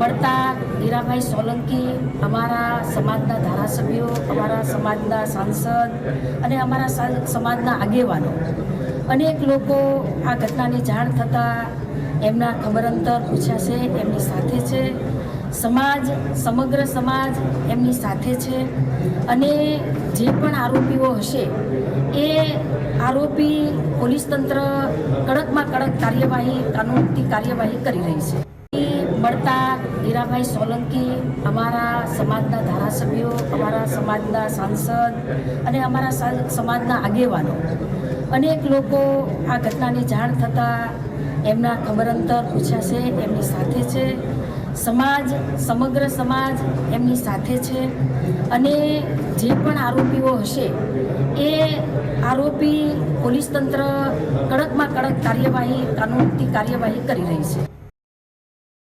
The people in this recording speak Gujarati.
મળતા હીરાભાઈ સોલંકી, અમારા સમાજના ધારાસભ્યો, અમારા સમાજના સાંસદ અને અમારા સમાજના આગેવાનો. અનેક લોકો આ ઘટનાની જાણ થતાં એમના ખબર અંતર પૂછ્યા છે, એમની સાથે છે. સમાજ, સમગ્ર સમાજ એમની સાથે છે અને જે પણ આરોપીઓ હશે, એ આરોપી પોલીસ તંત્ર કડકમાં કડક કાર્યવાહી, કાનૂનથી કાર્યવાહી કરી રહી છે. મળતા હીરાભાઈ સોલંકી અમારા સમાજના ધારાસભ્યો, અમારા સમાજના સાંસદ અને અમારા સમાજના આગેવાનો. અનેક લોકો આ ઘટનાની જાણ થતાં એમના ખબર અંતર પૂછ્યા છે, એમની સાથે છે. સમાજ, સમગ્ર સમાજ એમની સાથે છે અને જે પણ આરોપીઓ હશે, એ આરોપી પોલીસ તંત્ર કડકમાં કડક કાર્યવાહી, કાનૂનથી કાર્યવાહી કરી રહી છે.